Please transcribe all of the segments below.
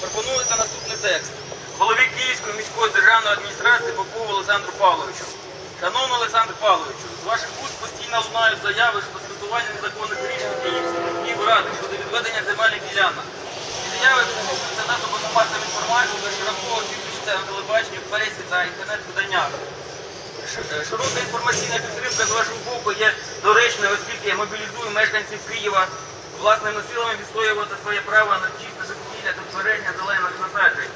пропонується наступний текст. Голові Київської міської державної адміністрації Попову Олександру Павловичу. Шановний Олександр Павловичу, з ваших уст постійно лунають заяви щодо скасування незаконних рішень Київської Київради щодо відведення земельних ділянок. Заяви публікуються засобами масової інформації та широко освітлюються на телебаченні, в пресі та інтернет-виданнях. Е, Широка інформаційна підтримка з вашого боку є доречною, оскільки мобілізує мешканців Києва власними силами відстоювати своє право на чисте та збереження зелених насаджень.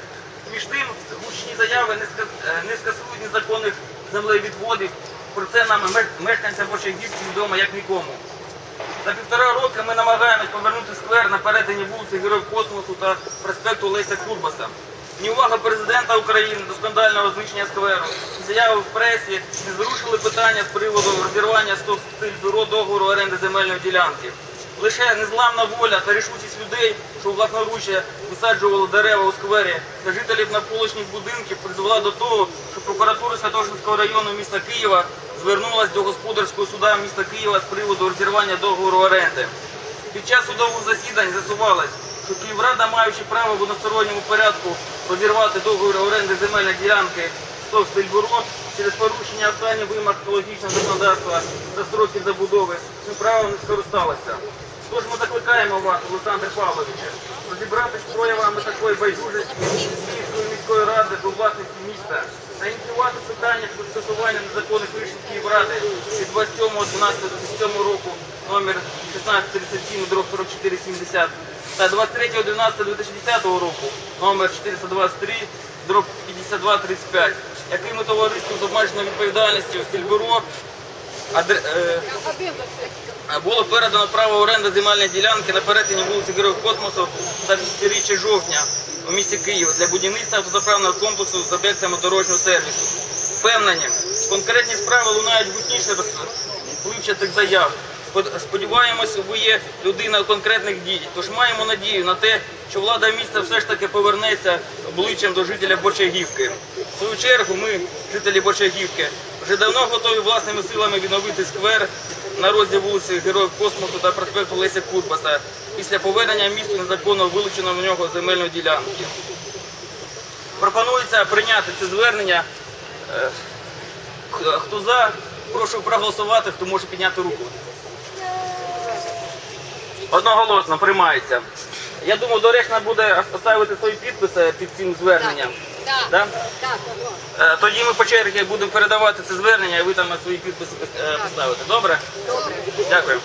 Між тим, гучні заяви е, не скасують незаконних землевідводів. Про це нам меш- мешканцям Борщагівки відомо як нікому. За півтора роки ми намагаємось повернути сквер на перетині вулиці Героїв Космосу та проспекту Леся Курбаса. Ні увага президента України до скандального знищення скверу, заяви в пресі не зрушили питання з приводу розірвання бюро договору оренди земельної ділянки. Лише незламна воля та рішучість людей, що власноруччя висаджували дерева у сквері та жителів навколишніх будинків призвела до того, що прокуратура Святошинського району міста Києва звернулася до господарського суда міста Києва з приводу розірвання договору оренди. Під час судових засідань з'ясувалось, що Київрада, маючи право в односторонньому порядку розірвати договір оренди земельної ділянки Стовстельбюро через порушення останніх вимог екологічного законодавства та строків забудови, цим правом не скористалася. Тож ми закликаємо вас, Олександр Павлович, розібратися з проявами такої байдужості Київської міської ради до власників міста та ініціювати питання про скасування незаконних рішень Київради від 27.12.2007 року номер 1637 дроб 4470 та 23.11.2010 року номер 423 дроб 5235, якими товариство з обмеженою відповідальністю Стільбюро адр- е, було передано право оренди земельної ділянки на перетині вулиці Героїв Космосу та 10-річчя жовтня у місті Києва для будівництва автозаправного комплексу з об'єктами дорожнього сервісу. Впевнені, конкретні справи лунають гучніше впливчатих заяв. Спод- Сподіваємось, ви є людина конкретних дій. Тож маємо надію на те, що влада міста все ж таки повернеться обличчям до жителя Борчагівки. В свою чергу ми, жителі Борчагівки, вже давно готові власними силами відновити сквер на розі вулиці Героїв Космосу та проспекту Леся Курбаса після повернення місту незаконно вилученої в нього земельної ділянки. Пропонується прийняти це звернення. Е, Хто за, прошу проголосувати, хто може підняти руку. Одноголосно приймається. Я думаю, доречно буде поставити свої підписи під цим зверненням. Так, Да? так. Е, Тоді ми по черзі будемо передавати це звернення, і ви там свої підписи е, поставите. Добре? Добре. Дякую.